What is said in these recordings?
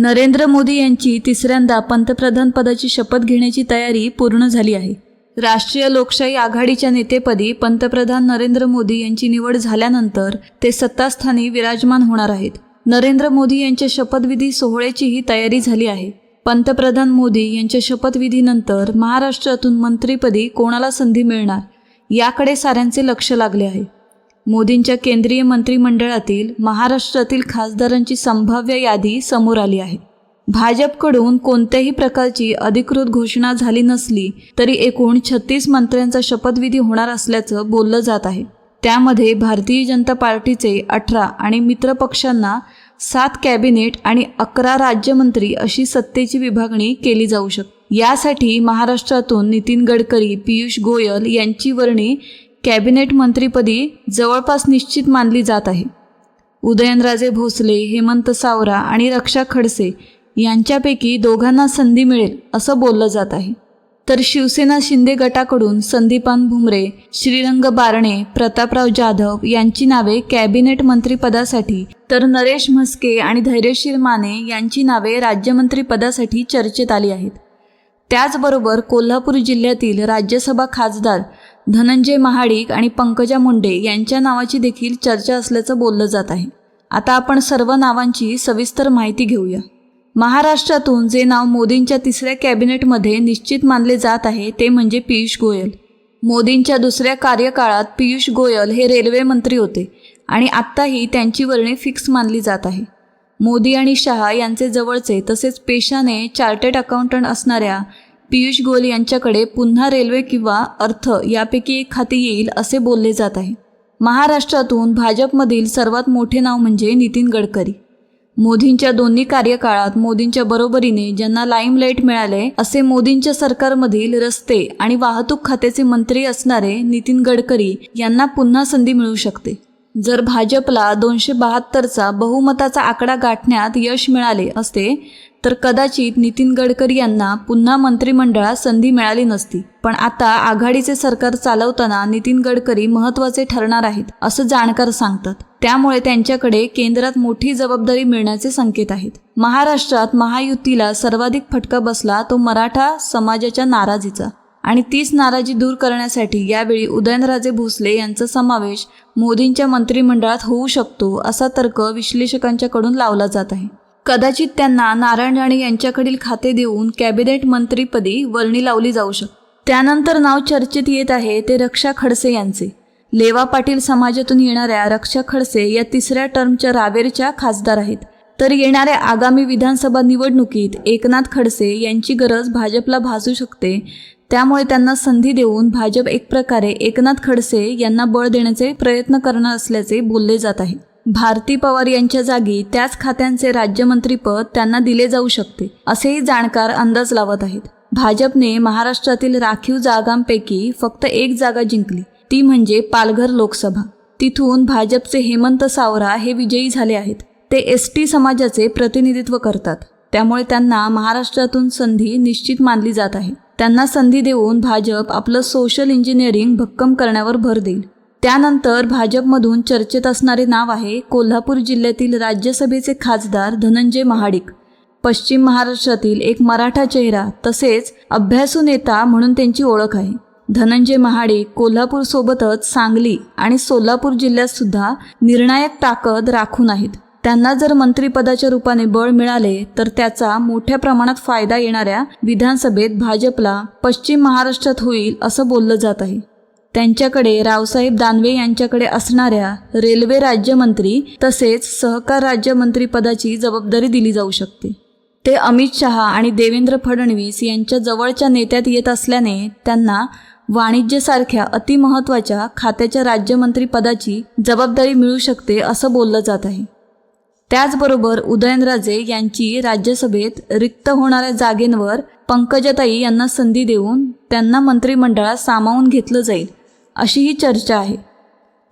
नरेंद्र मोदी यांची तिसऱ्यांदा पंतप्रधान पदाची शपथ घेण्याची तयारी पूर्ण झाली आहे. राष्ट्रीय लोकशाही आघाडीच्या नेतेपदी पंतप्रधान नरेंद्र मोदी यांची निवड झाल्यानंतर ते सत्तास्थानी विराजमान होणार आहेत. नरेंद्र मोदी यांच्या शपथविधी सोहळ्याचीही तयारी झाली आहे. पंतप्रधान मोदी यांच्या शपथविधीनंतर महाराष्ट्रातून मंत्रीपदी कोणाला संधी मिळणार? याकडे साऱ्यांचे लक्ष लागले आहे. मोदींच्या केंद्रीय मंत्रिमंडळातील महाराष्ट्रातील खासदारांची संभाव्य यादी समोर आली आहे. भाजपकडून कोणत्याही प्रकारची अधिकृत घोषणा झाली नसली तरी एकूण छत्तीस मंत्र्यांचा शपथविधी होणार असल्याचं बोललं जात आहे. त्यामध्ये भारतीय जनता पार्टीचे अठरा आणि मित्रपक्षांना सात कॅबिनेट आणि अकरा राज्यमंत्री अशी सत्तेची विभागणी केली जाऊ शकते. यासाठी महाराष्ट्रातून नितीन गडकरी पियुष गोयल यांची वर्णी कॅबिनेट मंत्रीपदी जवळपास निश्चित मानली जात आहे. उदयनराजे भोसले हेमंत सावरा आणि रक्षा खडसे यांच्यापैकी दोघांना संधी मिळेल असं बोललं जात आहे. तर शिवसेना शिंदे गटाकडून संदीपान भुमरे श्रीरंग बारणे प्रतापराव जाधव यांची नावे कॅबिनेट मंत्रीपदासाठी तर नरेश म्हस्के आणि धैर्यशील माने यांची नावे राज्यमंत्रीपदासाठी चर्चेत आली आहेत. त्याचबरोबर कोल्हापूर जिल्ह्यातील राज्यसभा खासदार धनंजय महाडिक आणि पंकजा मुंडे यांच्या नावाची देखील चर्चा असल्याचं बोललं जात आहे. आता आपण सर्व नावांची सविस्तर माहिती घेऊया. महाराष्ट्रातून जे नाव मोदींच्या तिसऱ्या कॅबिनेटमध्ये निश्चित मानले जात आहे ते म्हणजे पियुष गोयल. मोदींच्या दुसऱ्या कार्यकाळात पियुष गोयल हे रेल्वे मंत्री होते आणि आत्ताही त्यांची वर्णी फिक्स मानली जात आहे. मोदी आणि शहा यांचे जवळचे तसेच पेशाने चार्टर्ड अकाउंटंट असणाऱ्या पियुष गोयल यांच्याकडे पुन्हा रेल्वे किंवा अर्थ यापैकी एक खाते येईल असे बोलले जात आहे. महाराष्ट्रातून भाजपमधील सर्वात मोठे नाव म्हणजे नितीन गडकरी. मोदींच्या दोन्ही कार्यकाळात मोदींच्या बरोबरीने ज्यांना लाईमलाईट मिळाले असे मोदींच्या सरकारमधील रस्ते आणि वाहतूक खात्याचे मंत्री असणारे नितीन गडकरी यांना पुन्हा संधी मिळू शकते. जर भाजपला दोनशे बहात्तरचा बहुमताचा आकडा गाठण्यात यश मिळाले असते तर कदाचित नितीन गडकरी यांना पुन्हा मंत्रिमंडळात संधी मिळाली नसती. पण आता आघाडीचे सरकार चालवताना नितीन गडकरी महत्त्वाचे ठरणार आहेत असं जाणकार सांगतात. त्यामुळे त्यांच्याकडे केंद्रात मोठी जबाबदारी मिळण्याचे संकेत आहेत. महाराष्ट्रात महायुतीला सर्वाधिक फटका बसला तो मराठा समाजाच्या नाराजीचा. आणि तीच नाराजी दूर करण्यासाठी यावेळी उदयनराजे भोसले यांचा समावेश मोदींच्या मंत्रिमंडळात होऊ शकतो असा तर्क विश्लेषकांच्याकडून लावला जात आहे. कदाचित त्यांना नारायण राणे यांच्याकडील खाते देऊन कॅबिनेट मंत्रीपदी वर्णी लावली जाऊ शकते त्यानंतर नाव चर्चेत येत आहे ते रक्षा खडसे यांचे. लेवा पाटील समाजातून येणाऱ्या रक्षा खडसे या तिसऱ्या टर्मच्या रावेरच्या खासदार आहेत. तर येणाऱ्या आगामी विधानसभा निवडणुकीत एकनाथ खडसे यांची गरज भाजपला भासू शकते. त्यामुळे त्यांना संधी देऊन भाजप एक प्रकारे एकनाथ खडसे यांना बळ देण्याचे प्रयत्न करणार असल्याचे बोलले जात आहे. भारती पवार यांच्या जागी त्याच खात्यांचे राज्यमंत्रीपद त्यांना दिले जाऊ शकते असेही जाणकार अंदाज लावत आहेत. भाजपने महाराष्ट्रातील राखीव जागांपैकी फक्त एक जागा जिंकली ती म्हणजे पालघर लोकसभा. तिथून भाजपचे हेमंत सावरा हे विजयी झाले आहेत. ते एस टी समाजाचे प्रतिनिधित्व करतात. त्यामुळे त्यांना महाराष्ट्रातून संधी निश्चित मानली जात आहे. त्यांना संधी देऊन भाजप आपलं सोशल इंजिनिअरिंग भक्कम करण्यावर भर देईल. त्यानंतर भाजपमधून चर्चेत असणारे नाव आहे कोल्हापूर जिल्ह्यातील राज्यसभेचे खासदार धनंजय महाडिक. पश्चिम महाराष्ट्रातील एक मराठा चेहरा तसेच अभ्यासू नेता म्हणून त्यांची ओळख आहे. धनंजय महाडिक कोल्हापूरसोबतच सांगली आणि सोलापूर जिल्ह्यात सुद्धा निर्णायक ताकद राखून आहेत. त्यांना जर मंत्रिपदाच्या रूपाने बळ मिळाले तर त्याचा मोठ्या प्रमाणात फायदा येणाऱ्या विधानसभेत भाजपला पश्चिम महाराष्ट्रात होईल असं बोललं जात आहे. त्यांच्याकडे रावसाहेब दानवे यांच्याकडे असणाऱ्या रेल्वे राज्यमंत्री तसेच सहकार राज्यमंत्री पदाची जबाबदारी दिली जाऊ शकते. ते अमित शहा आणि देवेंद्र फडणवीस यांच्या जवळच्या नेत्यात येत असल्याने त्यांना वाणिज्यसारख्या अतिमहत्त्वाच्या खात्याच्या राज्यमंत्री पदाची जबाबदारी मिळू शकते असं बोललं जात आहे. त्याचबरोबर उदयनराजे यांची राज्यसभेत रिक्त होणाऱ्या जागेंवर पंकजाताई यांना संधी देऊन त्यांना मंत्रिमंडळात सामावून घेतलं जाईल. अशी ही चर्चा आहे.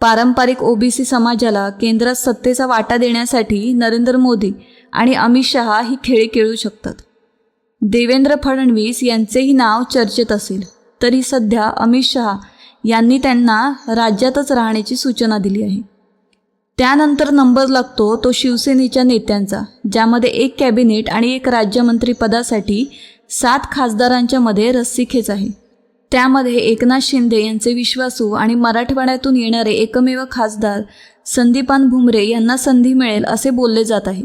पारंपरिक ओबीसी समाजाला केंद्रात सत्तेचा वाटा देण्यासाठी नरेंद्र मोदी आणि अमित शहा ही खेळी खेळू शकतात. देवेंद्र फडणवीस यांचेही नाव चर्चेत असेल तरी सध्या अमित शहा यांनी त्यांना राज्यातच राहण्याची सूचना दिली आहे. त्यानंतर नंबर लागतो तो शिवसेनेच्या नेत्यांचा ज्यामध्ये एक कॅबिनेट आणि एक राज्यमंत्री पदासाठी सात खासदारांच्या मध्ये रस्सीखेच आहे. त्यामध्ये एकनाथ शिंदे यांचे विश्वासू आणि मराठवाड्यातून येणारे एकमेव खासदार संदीपान भुमरे यांना संधी मिळेल असे बोलले जात आहे.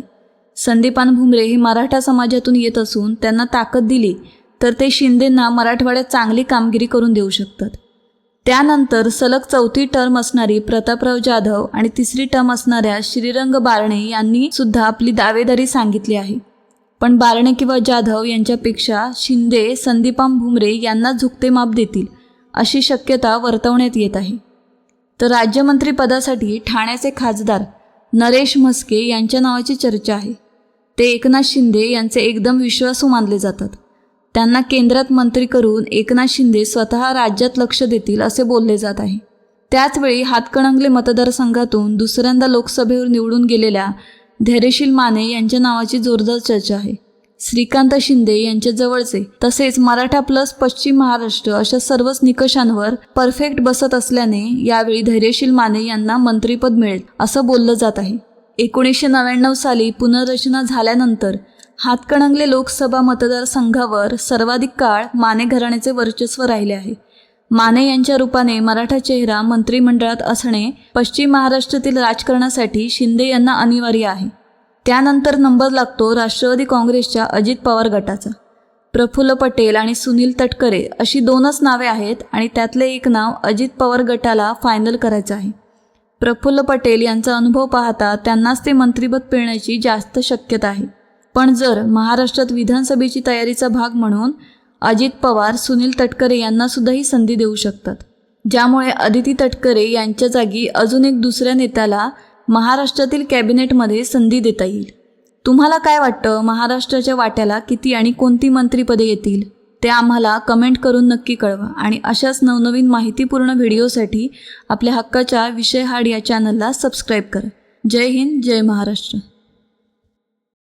संदीपान भुमरे हे मराठा समाजातून येत असून त्यांना ताकद दिली तर ते शिंदेंना मराठवाड्यात चांगली कामगिरी करून देऊ शकतात. त्यानंतर सलग चौथी टर्म असणारी प्रतापराव जाधव आणि तिसरी टर्म असणाऱ्या श्रीरंग बारणे यांनी सुद्धा आपली दावेदारी सांगितली आहे. पण बारणे किंवा जाधव यांच्यापेक्षा शिंदे संदीपाम भुमरे यांना झुकते माप देतील अशी शक्यता वर्तवण्यात येत आहे. तर राज्यमंत्री पदासाठी ठाण्याचे खासदार नरेश म्हस्के यांच्या नावाची चर्चा आहे. ते एकनाथ शिंदे यांचे एकदम विश्वासू मानले जातात. त्यांना केंद्रात मंत्री करून एकनाथ शिंदे स्वतः राज्यात लक्ष देतील असे बोलले जात आहे. त्याचवेळी हातकणंगले मतदारसंघातून दुसऱ्यांदा लोकसभेवर निवडून गेलेल्या धैर्यशील माने यांच्या नावाची जोरदार चर्चा आहे. श्रीकांत शिंदे यांच्या जवळचे तसेच मराठा प्लस पश्चिम महाराष्ट्र अशा सर्वच निकषांवर परफेक्ट बसत असल्याने यावेळी धैर्यशील माने यांना मंत्रीपद मिळेल असं बोललं जात आहे. एकोणीसशे नव्याण्णव साली पुनर्रचना झाल्यानंतर हातकणंगले लोकसभा मतदारसंघावर सर्वाधिक काळ माने घराण्याचे वर्चस्व राहिले आहे. माने यांच्या रूपाने मराठा चेहरा मंत्रिमंडळात असणे पश्चिम महाराष्ट्रातील राजकारणासाठी शिंदे यांना अनिवार्य आहे. त्यानंतर नंबर लागतो राष्ट्रवादी काँग्रेसच्या अजित पवार गटाचा. प्रफुल्ल पटेल आणि सुनील तटकरे अशी दोनच नावे आहेत आणि त्यातले एक नाव अजित पवार गटाला फायनल करायचं आहे. प्रफुल्ल पटेल यांचा अनुभव पाहता त्यांनाच ते मंत्रिपद पिळण्याची जास्त शक्यता आहे. पण जर महाराष्ट्रात विधानसभेची तयारीचा भाग म्हणून अजित पवार सुनील तटकरे यांना सुद्धाही संधी देऊ शकतात. ज्यामुळे अदिती तटकरे यांच्या जागी अजून एक दुसऱ्या नेत्याला महाराष्ट्रातील कॅबिनेटमध्ये संधी देता येईल. तुम्हाला काय वाटतं? महाराष्ट्राच्या वाट्याला किती आणि कोणती मंत्रीपदे येतील? ते आम्हाला कमेंट करून नक्की कळवा आणि अशाच नवनवीन माहितीपूर्ण व्हिडिओसाठी आपल्या हक्काच्या विषय हाड या चॅनलला सबस्क्राईब करा. जय हिंद जय महाराष्ट्र.